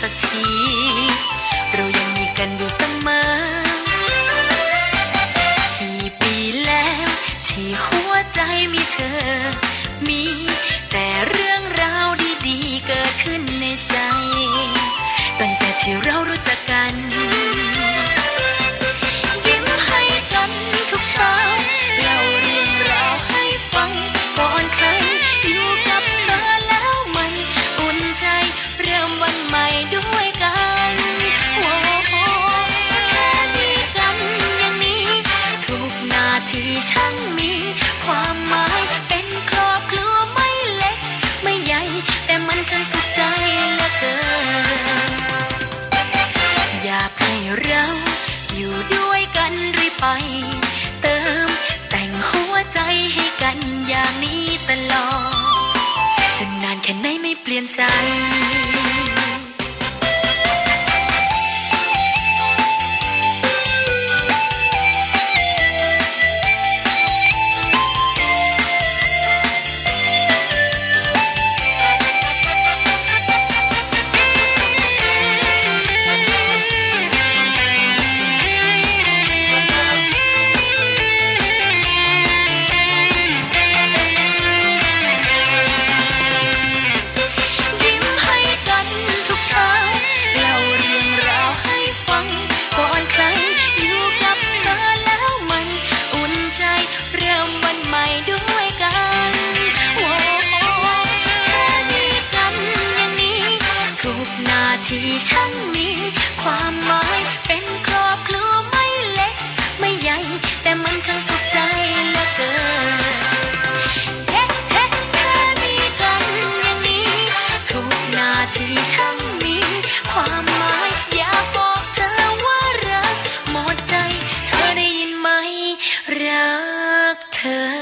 สักที เรายังมีกันอยู่เสมอกี่ปีแล้ว ที่หัวใจมีเธอ มีแต่เรื่องราวดีๆ เกิดขึ้นในใจ ตั้งแต่ที่เรารู้จักกัน ไห ที่ฉันมีความหมายเป็นครอบครัวไม่เล็ก ไม่ใหญ่ แต่มันช่างสุขใจเหลือเกินเฮ้เฮ้เฮ้มีกันอย่างนี้ ทุกนาทีฉันมีความหมายอยากบอกเธอว่ารักหมดใจ เธอได้ยินไหม รักเธอ